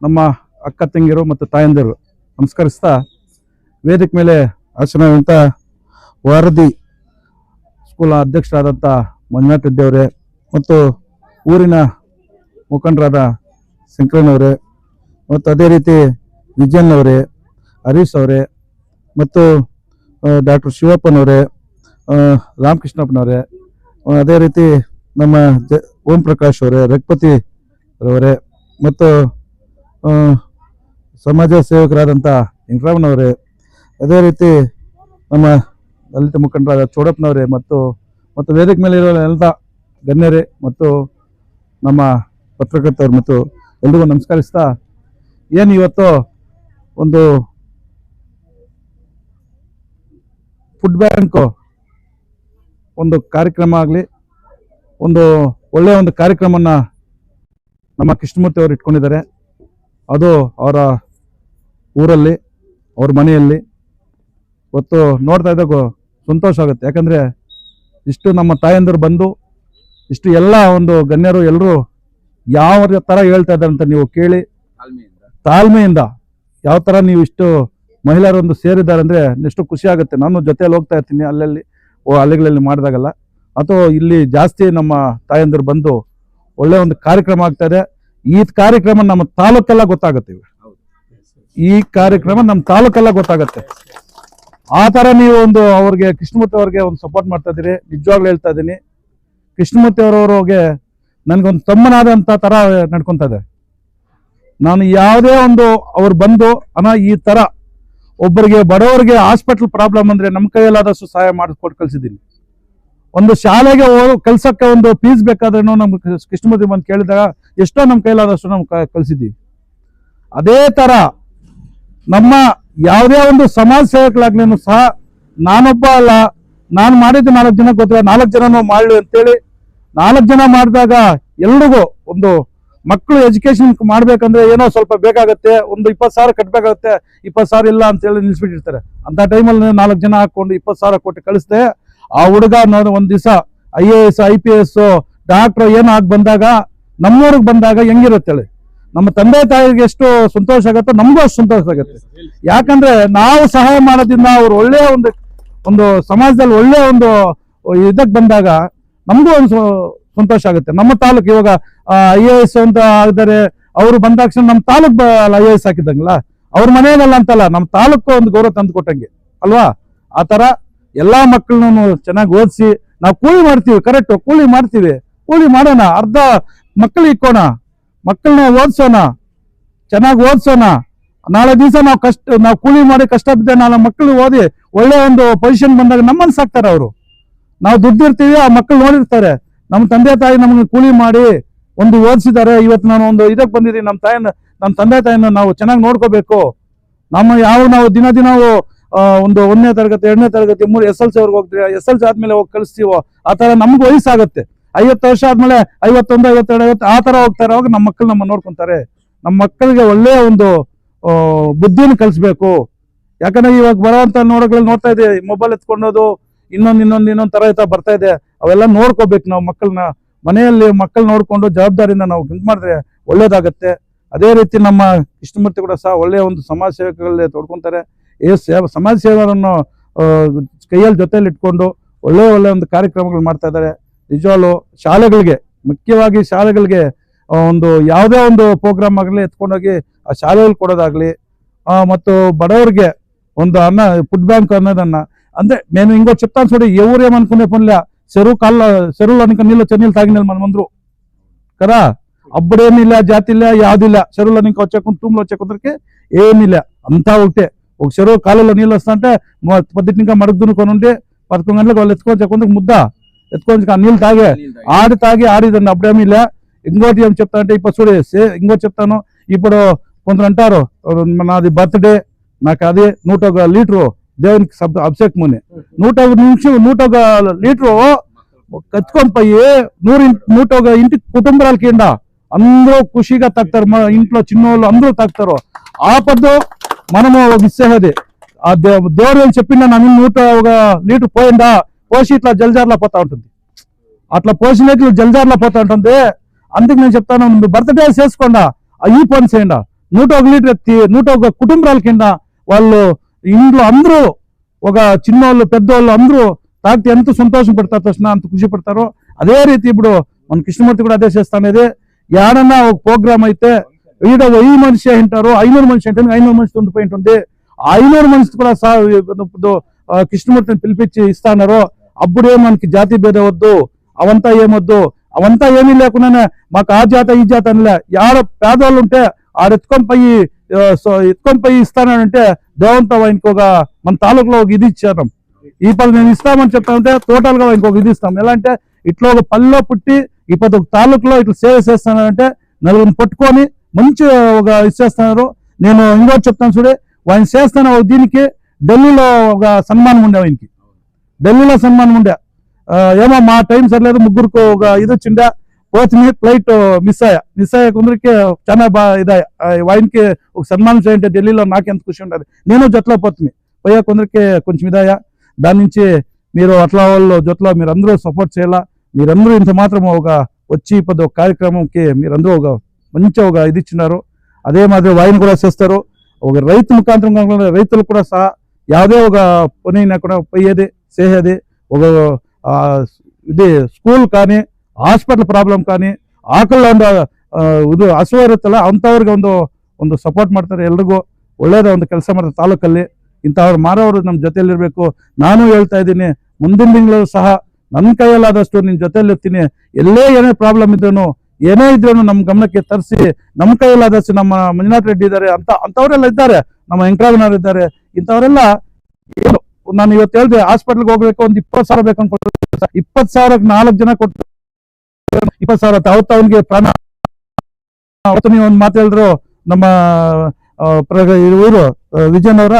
ನಮ್ಮ ಅಕ್ಕ ತಂಗಿರು ಮತ್ತು ತಾಯಂದಿರು ನಮಸ್ಕರಿಸ್ತಾ ವೇದಿಕೆ ಮೇಲೆ ಆಸನವಂತ ವಾರದಿ ಸ್ಕೂಲ್ ಅಧ್ಯಕ್ಷರಾದಂಥ ಮಂಜುನಾಥ್ ಮತ್ತು ಊರಿನ ಮುಖಂಡರಾದ ಶಂಕರಣ್ಣವರೇ ಮತ್ತು ಅದೇ ರೀತಿ ವಿಜಯನ್ ಅವರೇ, ಹರೀಶ್ ಅವರೇ ಮತ್ತು ಡಾಕ್ಟರ್ ಶಿವಪ್ಪನವರೇ ರಾಮಕೃಷ್ಣಪ್ಪನವರೇ ಅದೇ ರೀತಿ ನಮ್ಮ ಜ, ಓಂ ಪ್ರಕಾಶ್ ಅವರೇ, ರಘುಪತಿ ಅವರೇ ಮತ್ತು ಸಮಾಜ ಸೇವಕರಾದಂಥ ವೆಂಕಟರಾಮನವರೇ ಅದೇ ರೀತಿ ನಮ್ಮ ದಲಿತ ಮುಖಂಡರಾದ ಚೋಡಪ್ಪನವರೇ ಮತ್ತು ಮತ್ತು ವೇದಿಕೆ ಮೇಲೆ ಇರೋ ಎಲ್ಲ ಗಣ್ಯರೇ ಮತ್ತು ನಮ್ಮ ಪತ್ರಕರ್ತರು ಮತ್ತು ಎಲ್ರಿಗೂ ನಮಸ್ಕರಿಸ್ತಾ, ಏನು ಇವತ್ತು ಒಂದು ಫುಡ್ ಬ್ಯಾಂಕು ಒಂದು ಕಾರ್ಯಕ್ರಮ ಆಗಲಿ, ಒಂದು ಒಳ್ಳೆಯ ಒಂದು ಕಾರ್ಯಕ್ರಮನ ನಮ್ಮ ಕೃಷ್ಣಮೂರ್ತಿ ಅವರು ಇಟ್ಕೊಂಡಿದ್ದಾರೆ. ಅದು ಅವರ ಊರಲ್ಲಿ, ಅವ್ರ ಮನೆಯಲ್ಲಿ. ಇವತ್ತು ನೋಡ್ತಾ ಇದ್ದಾಗ ಸಂತೋಷ ಆಗುತ್ತೆ. ಯಾಕಂದರೆ ಇಷ್ಟು ನಮ್ಮ ತಾಯಂದಿರು ಬಂದು, ಇಷ್ಟು ಎಲ್ಲ ಒಂದು ಗಣ್ಯರು ಎಲ್ಲರೂ ಯಾವ ಥರ ಹೇಳ್ತಾ ಇದ್ದಾರೆ ಅಂತ ನೀವು ಕೇಳಿ, ತಾಳ್ಮೆಯಿಂದ ಯಾವ ಥರ ನೀವು ಇಷ್ಟು ಮಹಿಳೆಯರು ಒಂದು ಸೇರಿದ್ದಾರೆ ಅಂದರೆ ಎಷ್ಟು ಖುಷಿ ಆಗುತ್ತೆ. ನಾನು ಜೊತೆಯಲ್ಲಿ ಹೋಗ್ತಾ ಇರ್ತೀನಿ ಅಲ್ಲಲ್ಲಿ, ಓ, ಹಳ್ಳಿಗಳಲ್ಲಿ ಮಾಡಿದಾಗಲ್ಲ. ಅಥವಾ ಇಲ್ಲಿ ಜಾಸ್ತಿ ನಮ್ಮ ತಾಯಂದಿರು ಬಂದು ಒಳ್ಳೆ ಒಂದು ಕಾರ್ಯಕ್ರಮ ಆಗ್ತಾ ಇದೆ. ಈ ಕಾರ್ಯಕ್ರಮ ನಮ್ಮ ತಾಲೂಕೆಲ್ಲ ಗೊತ್ತಾಗುತ್ತೆ ಈ ಕಾರ್ಯಕ್ರಮ ನಮ್ಮ ತಾಲೂಕೆಲ್ಲ ಗೊತ್ತಾಗುತ್ತೆ. ಆ ಥರ ನೀವು ಒಂದು ಅವ್ರಿಗೆ ಕೃಷ್ಣಮೂರ್ತಿ ಅವ್ರಿಗೆ ಒಂದು ಸಪೋರ್ಟ್ ಮಾಡ್ತಾ ಇದ್ದೀರಿ. ನಿಜವಾಗ್ಲೂ ಹೇಳ್ತಾ ಇದ್ದೀನಿ. ಕೃಷ್ಣಮೂರ್ತಿ ಅವರವ್ರಿಗೆ ನನಗೊಂದು ತಮ್ಮನಾದಂಥ ಥರ ನಡ್ಕೊಂತ ಇದೆ ನಾನು ಯಾವುದೇ ಒಂದು ಅವ್ರು ಬಂದು ಅನ್ನ ಈ ಥರ ಒಬ್ಬರಿಗೆ ಬಡವರಿಗೆ ಹಾಸ್ಪಿಟಲ್ ಪ್ರಾಬ್ಲಮ್ ಅಂದ್ರೆ ನಮ್ಮ ಕೈಯಲ್ಲಾದಷ್ಟು ಸಹಾಯ ಮಾಡಿಸ್ಕೊಟ್ಟು ಕಳ್ಸಿದ್ದೀನಿ. ಒಂದು ಶಾಲೆಗೆ ಕಲ್ಸಕ್ಕೆ ಒಂದು ಫೀಸ್ ಬೇಕಾದ್ರೆ ನಮ್ಗೆ ಕೃಷ್ಣಮೂರ್ತಿ ಬಂದು ಕೇಳಿದಾಗ ಎಷ್ಟೋ ನಮ್ಮ ಕೈಲಾದಷ್ಟು ನಾವು ಕಲಿಸಿದ್ದೀವಿ. ಅದೇ ತರ ನಮ್ಮ ಯಾವುದೇ ಒಂದು ಸಮಾಜ ಸೇವಕರಾಗ್ಲೂ ಸಹ ನಾನೊಬ್ಬ ಅಲ್ಲ, ನಾನು ಮಾಡಿದ್ದು ನಾಲ್ಕು ಜನ ಗೊತ್ತಿಲ್ಲ, ನಾಲ್ಕು ಜನನೂ ಮಾಡಲಿ ಅಂತೇಳಿ ನಾಲ್ಕು ಜನ ಮಾಡಿದಾಗ ಎಲ್ರಿಗೂ ಒಂದು ಮಕ್ಕಳು ಎಜುಕೇಶನ್ ಮಾಡ್ಬೇಕಂದ್ರೆ ಏನೋ ಸ್ವಲ್ಪ ಬೇಕಾಗತ್ತೆ, ಒಂದು ಇಪ್ಪತ್ತು ಸಾವಿರ ಕಟ್ಟಬೇಕಾಗತ್ತೆ ಇಪ್ಪತ್ತು ಸಾವಿರ ಇಲ್ಲ ಅಂತೇಳಿ ನಿಲ್ಸ್ಬಿಟ್ಟಿರ್ತಾರೆ. ಅಂತ ಟೈಮಲ್ಲಿ ನಾಲ್ಕು ಜನ ಹಾಕೊಂಡು ಇಪ್ಪತ್ತು ಸಾವಿರ ಕೊಟ್ಟು ಕಳಿಸ್ದೆ ಆ ಹುಡುಗ ನಾನು ಒಂದ್ ದಿವಸ I A S, I P S, doctor ಆಗಿ ಬಂದಾಗ, ನಮ್ಮೂರಿಗೆ ಬಂದಾಗ ಹೆಂಗಿರುತ್ತೆ ಹೇಳಿ? ನಮ್ಮ ತಂದೆ ತಾಯಿಗೆ ಎಷ್ಟು ಸಂತೋಷ ಆಗುತ್ತೋ ನಮಗೂ ಅಷ್ಟು ಸಂತೋಷ ಆಗುತ್ತೆ. ಯಾಕಂದ್ರೆ ನಾವು ಸಹಾಯ ಮಾಡೋದ್ರಿಂದ ಅವ್ರು ಒಳ್ಳೆಯ ಒಂದು ಒಂದು ಸಮಾಜದಲ್ಲಿ ಒಳ್ಳೆಯ ಒಂದು ಇದಕ್ಕೆ ಬಂದಾಗ ನಮಗೂ ಒಂದು ಸಂತೋಷ ಆಗುತ್ತೆ. ನಮ್ಮ ತಾಲೂಕು ಇವಾಗ ಐ ಎ ಎಸ್ ಅಂತ ಆದರೆ ಅವರು ಬಂದ ತಕ್ಷಣ ನಮ್ಮ ತಾಲೂಕ್ ಐ ಎ ಎಸ್ ಹಾಕಿದಂಗಲ್ಲ ಅವ್ರ ಮನೆಯಲ್ಲ ಅಂತಲ್ಲ ನಮ್ಮ ತಾಲೂಕು ಒಂದು ಗೌರವ ತಂದು ಕೊಟ್ಟಂಗೆ. ಅಲ್ವಾ? ಆ ತರ ಎಲ್ಲಾ ಮಕ್ಕಳನ್ನೂ ಚೆನ್ನಾಗಿ ಓದಿಸಿ, ನಾವು ಕೂಲಿ ಮಾಡ್ತೀವಿ ಕರೆಕ್ಟ್ ಕೂಲಿ ಮಾಡ್ತೀವಿ. ಕೂಲಿ ಮಾಡೋಣ, ಅರ್ಧ ಮಕ್ಕಳು ಇಕ್ಕೋಣ ಮಕ್ಕಳನ್ನ ಓದಿಸೋಣ, ಚೆನ್ನಾಗಿ ಓದಿಸೋಣ. ನಾಳೆ ದಿವಸ ನಾವು ಕಷ್ಟ, ನಾವು ಕೂಲಿ ಮಾಡಿ ಕಷ್ಟ ಬಿದ್ದ ನಾಳೆ ಮಕ್ಕಳು ಓದಿ ಒಳ್ಳೆ ಒಂದು ಪೊಸಿಷನ್ ಬಂದಾಗ ನಮ್ಮನ್ನ ಸಾಕ್ತಾರೆ ಅವರು. ನಾವು ದುಡ್ಡಿರ್ತೀವಿ ಆ ಮಕ್ಕಳು ನೋಡಿರ್ತಾರೆ. ನಮ್ಮ ತಂದೆ ತಾಯಿ ನಮಗೆ ಕೂಲಿ ಮಾಡಿ ಒಂದು ಓದಿಸಿದ್ದಾರೆ. ಇವತ್ತು ನಾನು ಒಂದು ಇದಕ್ಕೆ ಬಂದಿದ್ದೀನಿ. ನಮ್ಮ ತಾಯಿನ ನಮ್ಮ ತಂದೆ ತಾಯಿನ ನಾವು ಚೆನ್ನಾಗಿ ನೋಡ್ಕೋಬೇಕು. ನಮ್ಮ ಯಾವ ನಾವು ದಿನ ದಿನ ಒಂದು ಒಂದನೇ ತರಗತಿ, ಎರಡನೇ ತರಗತಿ, ಮೂರು ಎಸ್ ಎಲ್ ಸಿ ಅವ್ರಿಗೆ ಹೋಗ್ತೀವಿ ಎಸ್ ಎಲ್ ಸಿ ಆದ್ಮೇಲೆ ಹೋಗಿ ಕಳಿಸ್ತೀವೋ? ಆ ತರ ನಮ್ಗೆ ವಯಸ್ಸಾಗುತ್ತೆ. ಐವತ್ತು ವರ್ಷ ಆದ್ಮೇಲೆ ಐವತ್ತೊಂದು, ಐವತ್ತೆರಡು, ಐವತ್ತು ಆ ತರ ಹೋಗ್ತಾರೆ. ಅವಾಗ ನಮ್ಮ ಮಕ್ಕಳು ನಮ್ಮ ನೋಡ್ಕೊಂತಾರೆ. ನಮ್ಮ ಮಕ್ಕಳಿಗೆ ಒಳ್ಳೆಯ ಒಂದು ಬುದ್ಧಿನ ಕಲಿಸ್ಬೇಕು. ಯಾಕಂದ್ರೆ ಇವಾಗ ಬರೋಂತ ನೋಡೋಗಳಲ್ಲಿ ನೋಡ್ತಾ ಇದೆ ಮೊಬೈಲ್ ಎತ್ಕೊಂಡೋದು, ಇನ್ನೊಂದು ಇನ್ನೊಂದು ಇನ್ನೊಂದು ತರ ಇತ್ತ ಬರ್ತಾ ಇದೆ. ಅವೆಲ್ಲ ನೋಡ್ಕೋಬೇಕು ನಾವು ಮಕ್ಕಳನ್ನ ಮನೆಯಲ್ಲಿ ಮಕ್ಕಳು ನೋಡ್ಕೊಂಡು ಜವಾಬ್ದಾರಿಯಿಂದ ನಾವು ಇದು ಮಾಡಿದ್ರೆ ಒಳ್ಳೇದಾಗತ್ತೆ. ಅದೇ ರೀತಿ ನಮ್ಮ ಕೃಷ್ಣಮೂರ್ತಿ ಕೂಡ ಸಹ ಒಳ್ಳೆಯ ಒಂದು ಸಮಾಜ ಸೇವಕಗಳಲ್ಲಿ ತೊಡ್ಕೊಂತಾರೆ. ಏ ಸೇವ, ಸಮಾಜ ಸೇವೆಯನ್ನು ಕೈಯಲ್ಲಿ ಜೊತೆಯಲ್ಲಿ ಇಟ್ಕೊಂಡು ಒಳ್ಳೆಯ ಒಳ್ಳೆಯ ಒಂದು ಕಾರ್ಯಕ್ರಮಗಳು ಮಾಡ್ತಾ ಇದ್ದಾರೆ. ನಿಜವಾಗ್ಲು ಶಾಲೆಗಳಿಗೆ, ಮುಖ್ಯವಾಗಿ ಶಾಲೆಗಳಿಗೆ ಒಂದು ಯಾವುದೇ ಒಂದು ಪ್ರೋಗ್ರಾಮ್ ಆಗಲಿ, ಎತ್ಕೊಂಡೋಗಿ ಆ ಶಾಲೆಗಳು ಕೊಡೋದಾಗಲಿ ಮತ್ತು ಬಡವರಿಗೆ ಒಂದು ಅನ್ನ ಫುಡ್ ಬ್ಯಾಂಕ್ ಅನ್ನೋದನ್ನ, ಅಂದರೆ నేను ಹಿಂಗೋ చెప్తాను చూడు ఎవరు ಏಮ್ పనిలే చెరువు ಸೆರು ಕಾಲ అనుకుని నీళ్ళు వచ్చే నీళ్ళు తాగిన మన ముందు కదా ಜಾತಿ ಇಲ್ಲ యాదిలా చెరువులో ఇంకా వచ్చే ಹಚ್ಚಕೊಂಡು వచ్చే కొందరికి ಏನಿಲ್ಲ. అంతా ఒక చెరువు కాలువలో నీళ్ళు వస్తుంటే పొద్దుటి ఇంకా మడుగు దున్నుకొని ఉంటే పదకొండు గంటలకు వాళ్ళు ఎత్తుకొని కొందరికి ముద్ద. ఎత్తుకొని ఆ నీళ్ళు తాగే. ఆడి తాగి ఆడిదండి అప్పుడేమీ లే ఇంకోటి ఏం చెప్తా అంటే ఇప్పుడు చూడు ఇంకోటి చెప్తాను. ఇప్పుడు కొందరు అంటారు నాది బర్త్డే నాకు అది నూట ఒక లీటరు దేవునికి సబ్ అభిషేకముని నూట ఒక నిమిషం నూట ఒక లీటరు కచ్చుకొని పోయి నూరు నూట ఒక ఇంటి కుటుంబాలకి ఇండ అందరూ ఖుషిగా తాగుతారు మన ఇంట్లో చిన్నోళ్ళు అందరూ తాగుతారు ఆపద్దు. మనము ఒక ఇచ్చేది ఆ దే- దేవుడు ఏం చెప్పిందా నా నూట ఒక లీటర్ పోయిందా? పోసి ఇట్లా జల్జార్లా పోతా ఉంటుంది. అట్లా పోసినట్లు జల్జార్లా పోతా ఉంటుంది. అందుకు నేను చెప్తాను బర్త్డే చేసుకోండా. ఆ ఈ పని చేయండా. నూట ఒక లీటర్ ఎత్తి నూట ఒక కుటుంబాల కింద వాళ్ళు ఇంట్లో అందరూ ఒక చిన్నోళ్ళు పెద్దోళ్ళు అందరూ తాగితే ఎంత సంతోషం పడతారు తక్షణ అంత ఖుషి పడతారో అదే రీతి ఇప్పుడు మన కృష్ణమూర్తి కూడా అదే చేస్తానేది ఏడన్నా ఒక ప్రోగ్రామ్ అయితే ఈడ వెయ్యి మనిషి అంటారు ఐనూరు మనిషి అంటే ఐనూరు మనిషి ఉండిపోయి ఉంటుంది. ఆ ఐనూరు మనిషి కూడా ఇప్పుడు, కృష్ణమూర్తిని పిలిపించి ఇస్తానారో అప్పుడే మనకి జాతి భేద వద్దు అవంతా ఏమొద్దు అవంతా ఏమీ లేకుండానే మాకు ఆ జాత ఈ జాత అనిలే. ఆడ పేదవాళ్ళు ఉంటే ఆడ ఎత్తుకొని పోయి సో ఎత్తుకొని పోయి ఇస్తానంటే దేవంతో ఇంకొక మన తాలూకులో ఒక ఇది ఇచ్చారు. ఈ పది నేను ఇస్తామని చెప్తామంటే టోటల్ ఇంకొక ఇది ఇస్తాం. ఎలా అంటే ఇట్లా ఒక పల్లెలో పుట్టి ఈ పది ఒక తాలూకులో ఇట్లా సేవ చేస్తానంటే నలుగురిని పట్టుకొని మంచి ఒక ఇచ్చేస్తున్నారు నేను ఇంకోటి చెప్తాను చూడే ఆయన చేస్తాను దీనికి ఢిల్లీలో ఒక సన్మానం ఉండే ఆయనకి ఢిల్లీలో సన్మానం ఉండే. ఏమో మా టైం సరిలేదు ముగ్గురికి ఒక ఇది వచ్చిండే. పోతుంది ఫ్లైట్ మిస్ అయ్యా. మిస్ అయ్యే కొందరికి చాలా బాగా ఇదయ్యా ఆయనకి ఒక సన్మానం చేయంటే ఢిల్లీలో నాకెంత ఖుషి ఉండదు నేను జట్లో పోతుంది పోయే కొందరికి కొంచెం ఇదయ్యా దాని నుంచి మీరు అట్లా వాళ్ళు జట్లో మీరు సపోర్ట్ చేయాలా? మీరందరూ ఇంత మాత్రం ఒక వచ్చి ఇప్పుడు ఒక కార్యక్రమంకి మీరందరూ ఒక మంచి ఒక ఇది ఇచ్చినారు అదే మాదిరి వాయిని కూడా చేస్తారు ఒక రైతు ముఖాంతరం కాకుండా రైతులు కూడా సహా యావదే ఒక పని కూడా పోయేది చేసేది ఒక ఆ, ఇది ಸ್ಕೂಲ್ కానీ ಹಾಸ್ಪಿಟಲ್ ಪ್ರಾಬ್ಲಮ್ కానీ ಆಕಳ ಒಂದು ಆ, ಇದು ಅಸೌಕರ್ಯತಲ್ಲ ಅಂಥವ್ರಿಗೆ ಒಂದು ಒಂದು ಸಪೋರ್ಟ್ ಮಾಡ್ತಾರೆ ಎಲ್ರಿಗೂ ಒಳ್ಳೇದ ಒಂದು ಕೆಲಸ ಮಾಡ್ತಾರೆ ತಾಲೂಕಲ್ಲಿ ಇಂಥವ್ರು ಮಾರೋರು ನಮ್ಮ ಜೊತೆಯಲ್ಲಿರ್ಬೇಕು ನಾನು ಹೇಳ್ತಾ ಇದ್ದೀನಿ ಮುಂದಿನ ತಿಂಗಳು ಸಹ ನನ್ನ ಕೈಯಲ್ಲಾದಷ್ಟು ನಿನ್ನ ಜೊತೆಯಲ್ಲಿ ಇರ್ತೀನಿ ಎಲ್ಲೇ ಏನೇ ಪ್ರಾಬ್ಲಮ್ ಇದ್ರೂ ಏನೇ ಇದ್ರೂ ನಮ್ಮ ಗಮನಕ್ಕೆ ತರಿಸಿ, ನಮ್ಮ ಕೈಯಲ್ಲಾದಷ್ಟು ನಮ್ಮ ಮಂಜುನಾಥ್ ರೆಡ್ಡಿ ಇದ್ದಾರೆ ಅಂತ ಅಂಥವರೆಲ್ಲ ಇದ್ದಾರೆ, ನಮ್ಮ ವೆಂಕಟರಾಮನವ್ರು ಇದ್ದಾರೆ, ಇಂಥವರೆಲ್ಲ ಏನು, ನಾನು ಇವತ್ತು ಹೇಳಿದೆ ಹಾಸ್ಪಿಟಲ್ಗೆ ಹೋಗ್ಬೇಕು, ಒಂದು ಇಪ್ಪತ್ತು ಸಾವಿರ ಬೇಕು ಅನ್ಕೊಂಡು ಇಪ್ಪತ್ತು ಸಾವಿರಕ್ಕೆ ನಾಲ್ಕು ಜನ ಕೊಟ್ಟು ಇಪ್ಪತ್ತು ಸಾವಿರ ಅವತ್ತು ಅವನಿಗೆ ಪ್ರಾಣ ಅವತ್ತು ನೀವು ಒಂದು ಮಾತು ಹೇಳಿದ್ರು, ನಮ್ಮ ಇವರು ವಿಜಯನ್ ಅವರ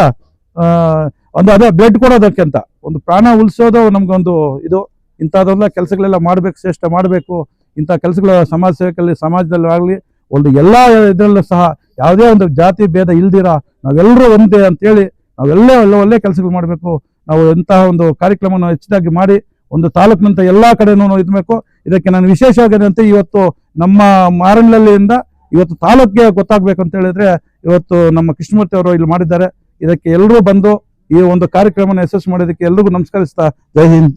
ಒಂದು ಅದೇ ಬ್ಲಡ್ ಕೊಡೋದಕ್ಕೆ ಅಂತ. ಒಂದು ಪ್ರಾಣ ಉಳಿಸೋದು ನಮ್ಗೊಂದು ಇದು. ಇಂಥದ್ದೆಲ್ಲ ಕೆಲಸಗಳೆಲ್ಲ ಮಾಡ್ಬೇಕು, ಶ್ರೇಷ್ಠ ಮಾಡಬೇಕು. ಇಂಥ ಕೆಲಸಗಳು ಸಮಾಜ ಸೇವಕಲ್ಲಿ ಸಮಾಜದಲ್ಲಿ ಆಗಲಿ ಒಂದು ಎಲ್ಲ ಇದರಲ್ಲೂ ಸಹ ಯಾವುದೇ ಒಂದು ಜಾತಿ ಭೇದ ಇಲ್ದಿರ, ನಾವೆಲ್ಲರೂ ಒಂದೇ ಅಂತೇಳಿ ನಾವೆಲ್ಲ ಒಳ್ಳೆ ಒಳ್ಳೆ ಕೆಲಸಗಳು ಮಾಡಬೇಕು. ನಾವು ಇಂತಹ ಒಂದು ಕಾರ್ಯಕ್ರಮವನ್ನು ಹೆಚ್ಚಿದಾಗಿ ಮಾಡಿ ಒಂದು ತಾಲೂಕಿನಂತ ಎಲ್ಲ ಕಡೆನೂ ಇದ್ಬೇಕು. ಇದಕ್ಕೆ ನಾನು ವಿಶೇಷವಾಗಿದಂತೆ ಇವತ್ತು ನಮ್ಮ ಮಾರನಹಳ್ಳಿಯಿಂದ ಇವತ್ತು ತಾಲೂಕಿಗೆ ಗೊತ್ತಾಗಬೇಕು ಅಂತ ಹೇಳಿದ್ರೆ ಇವತ್ತು ನಮ್ಮ ಕೃಷ್ಣಮೂರ್ತಿ ಅವರು ಇಲ್ಲಿ ಮಾಡಿದ್ದಾರೆ. ಇದಕ್ಕೆ ಎಲ್ಲರೂ ಬಂದು ಈ ಒಂದು ಕಾರ್ಯಕ್ರಮವನ್ನು ಯಶಸ್ಸು ಮಾಡೋದಕ್ಕೆ ಎಲ್ರಿಗೂ ನಮಸ್ಕರಿಸ್ತಾ ಜೈ ಹಿಂದ್.